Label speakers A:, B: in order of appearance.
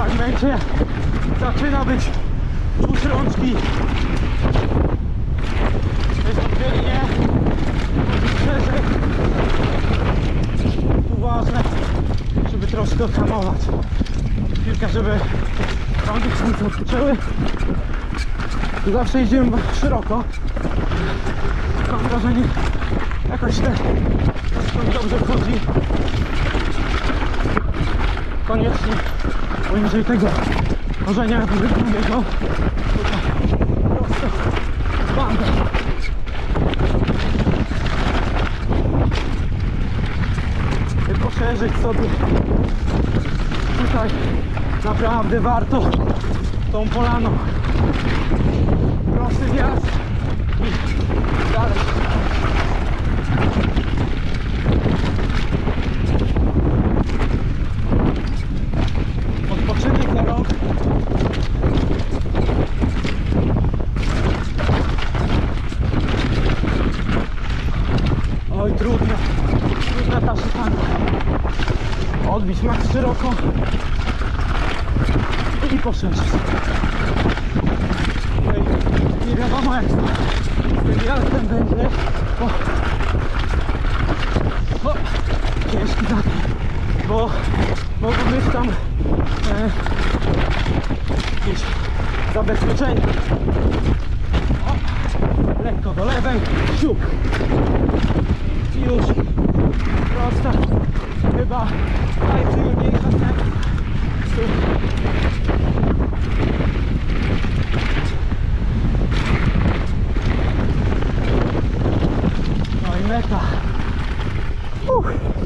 A: fragmencie zaczyna być czuć rączki. Oddzielnie szerzej. Tu ważne, żeby troszkę odhamować. Kilka, żeby rączki nie odpoczęły. Zawsze jeździmy szeroko. Mam wrażenie, jakoś te dobrze wchodzi. Koniecznie poniżej tego korzenia drugiego. Prosto z bandą. I poszerzyć sobie tutaj naprawdę warto tą polaną. Trudna ta szykanka. Odbić max szeroko i poszerzyć. Oj, nie wiadomo jak z tym jazdem będzie, bo, bo ciężki taki, bo mogą być tam e, jakieś zabezpieczenia. O, lekko do lewej, siup. mleka. Uch.